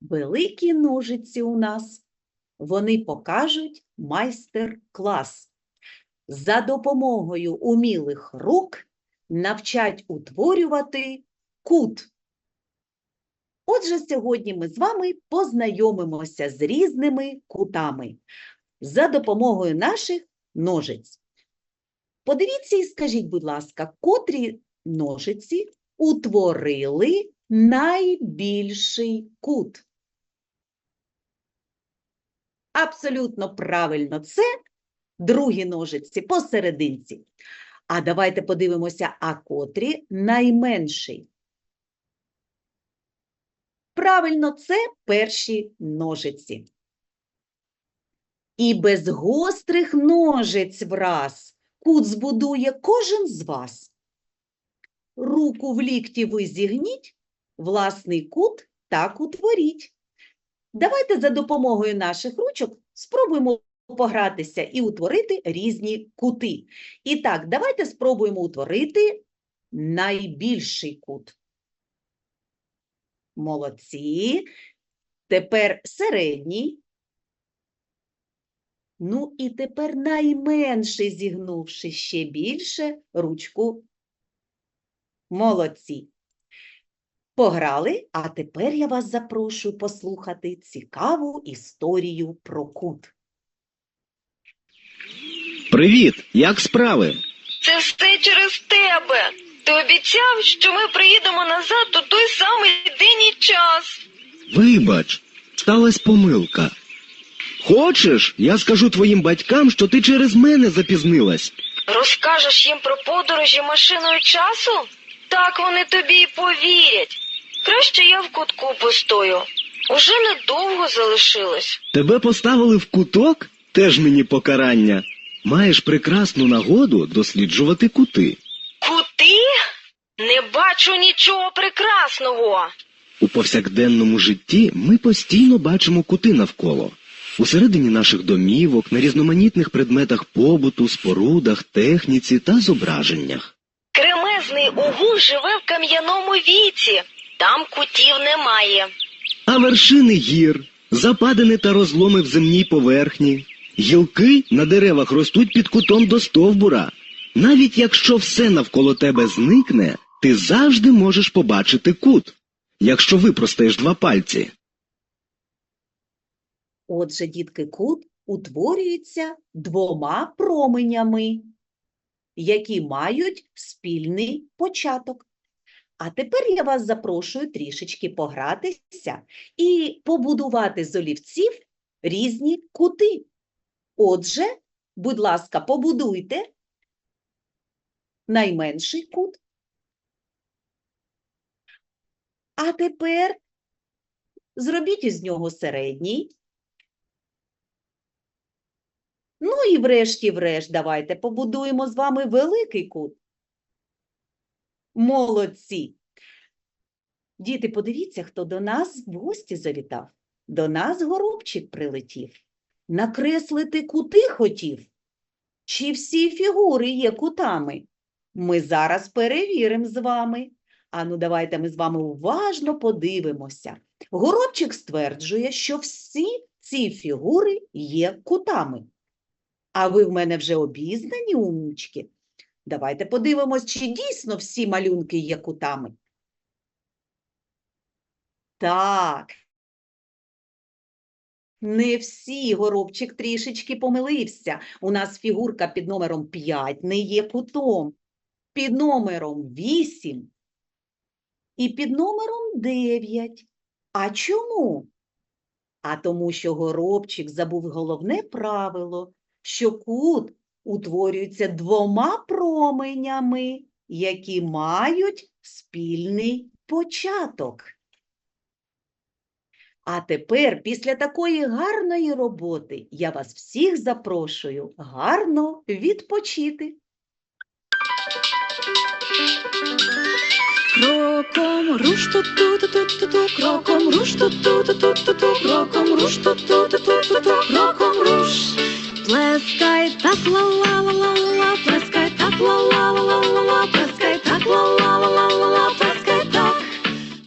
великі ножиці у нас. Вони покажуть майстер-клас. За допомогою умілих рук навчать утворювати кут. Отже, сьогодні ми з вами познайомимося з різними кутами за допомогою наших ножиць. Подивіться і скажіть, будь ласка, котрі ножиці утворили найбільший кут? Абсолютно правильно, це другі ножиці посерединці. А давайте подивимося, а котрі найменший. Правильно, це перші ножиці. І без гострих ножиць враз кут збудує кожен з вас. Руку в лікті ви зігніть, власний кут так утворіть. Давайте за допомогою наших ручок спробуємо погратися і утворити різні кути. І так, давайте спробуємо утворити найбільший кут. Молодці. Тепер середній. Ну і тепер найменший, зігнувши ще більше ручку. Молодці. Пограли, а тепер я вас запрошую послухати цікаву історію про кут. Привіт, як справи? Це все через тебе. Ти обіцяв, що ми приїдемо назад у той самий день і час. Вибач, сталась помилка. Хочеш, я скажу твоїм батькам, що ти через мене запізнилась. Розкажеш їм про подорожі машиною часу? Так вони тобі й повірять. Краще я в кутку постою. Уже недовго залишилось. Тебе поставили в куток? Теж мені покарання. Маєш прекрасну нагоду досліджувати кути. Кути? Не бачу нічого прекрасного. У повсякденному житті ми постійно бачимо кути навколо. Усередині наших домівок, на різноманітних предметах побуту, спорудах, техніці та зображеннях. Кремезний угун живе в кам'яному віці. Там кутів немає. А вершини гір, западини та розломи в земній поверхні, гілки на деревах ростуть під кутом до стовбура. Навіть якщо все навколо тебе зникне, ти завжди можеш побачити кут, якщо випростаєш два пальці. Отже, дітки, кут утворюється двома променями, які мають спільний початок. А тепер я вас запрошую трішечки погратися і побудувати з олівців різні кути. Отже, будь ласка, побудуйте найменший кут. А тепер зробіть із нього середній. Ну і врешті-врешт давайте побудуємо з вами великий кут. Молодці! Діти, подивіться, хто до нас в гості завітав. До нас горобчик прилетів. Накреслити кути хотів. Чи всі фігури є кутами? Ми зараз перевіримо з вами. Ану, давайте ми з вами уважно подивимося. Горобчик стверджує, що всі ці фігури є кутами. А ви в мене вже обізнані, умнічки? Давайте подивимось, чи дійсно всі малюнки є кутами. Так. Не всі, горобчик трішечки помилився. У нас фігурка під номером 5 не є кутом, під номером 8 і під номером 9. А чому? А тому, що горобчик забув головне правило, що кут утворюється двома променями, які мають спільний початок. А тепер, після такої гарної роботи, я вас всіх запрошую гарно відпочити. Кроком руш ту ту ту ту ту кроком руш ту ту ту ту ту кроком руш ту ту ту ту ту ту плескай так ла ла ла ла ла ла плескай так ла ла ла ла ла ла плескай так ла ла ла ла ла ла